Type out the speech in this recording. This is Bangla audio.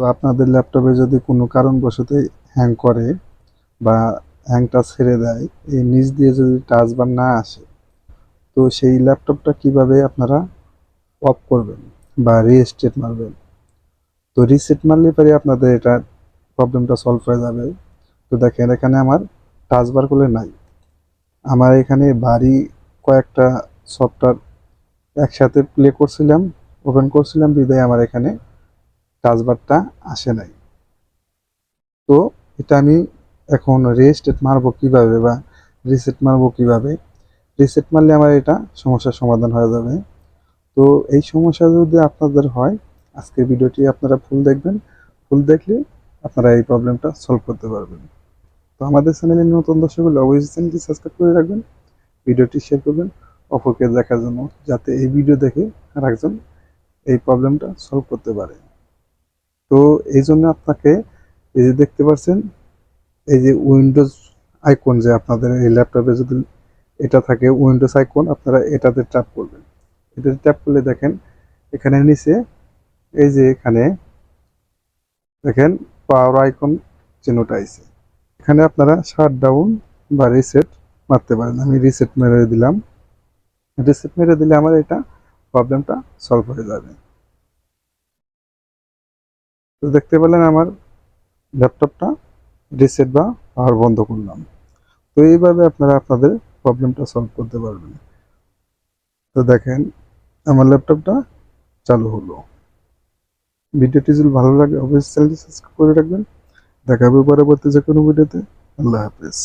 তো আপনাদের ল্যাপটপে যদি কোনো কারণবশত হ্যাং করে বা হ্যাংটা ছেড়ে দেয়, এই নিচ দিয়ে যদি টাচ বার না আসে, তো সেই ল্যাপটপটা কীভাবে আপনারা অফ করবেন বা রিস্টেট মারবেন? তো রিসেট মারলে পরে আপনাদের এটা প্রবলেমটা সলভ হয়ে যাবে। তো দেখেন, এখানে আমার টাচ বার করলে নাই। আমার এখানে বাড়ি কয়েকটা সফটওয়্যার একসাথে প্লে করছিলাম ওপেন করছিলাম, বিদায় আমার এখানে টাচবারটা আসে নাই। তো এটা আমি এখন রেস্টেট মারবো কীভাবে বা রিসেট মারবো কীভাবে? রিসেট মারলে আমার এটা সমস্যার সমাধান হয়ে যাবে। তো এই সমস্যা যদি আপনাদের হয়, আজকের ভিডিওটি আপনারা ফুল দেখবেন। ফুল দেখলে আপনারা এই প্রবলেমটা সলভ করতে পারবেন। তো আমাদের চ্যানেলের নতুন দর্শক হলে অবশ্যই চ্যানেলটি সাবস্ক্রাইব করে রাখবেন, ভিডিওটি শেয়ার করবেন, অপরকে দেখার জন্য, যাতে এই ভিডিও দেখে আর একজন এই প্রবলেমটা সলভ করতে পারে। তো এই জন্য আপনাকে এই যে দেখতে পাচ্ছেন এই যে উইন্ডোজ আইকন যে আপনাদের এই ল্যাপটপে যদি এটা থাকে উইন্ডোজ আইকন আপনারা এটাতে ট্যাপ করবেন। এটাতে ট্যাপ করলে দেখেন, এখানে নিচে এই যে এখানে দেখেন পাওয়ার আইকন চিহ্নটা আছে। এখানে আপনারা শাট ডাউন বা রিসেট মারতে পারেন। আমি রিসেট মেরে দিলাম। রিসেট মেরে দিলে আমার এটা প্রবলেমটা সলভ হয়ে যাবে। তো দেখতে পেলেন আমার ল্যাপটপটা রিসেট বা পাওয়ার বন্ধ করলাম। তো এইভাবে আপনারা আপনাদের প্রবলেমটা সলভ করতে পারবেন। তো দেখেন, আমার ল্যাপটপটা চালু হলো। ভিডিওটি যদি ভালো লাগে, অবশ্যই চ্যানেলটি সাবস্ক্রাইব করে রাখবেন। দেখা হবে পরবর্তী যে কোনো ভিডিওতে। আল্লাহ হাফেজ।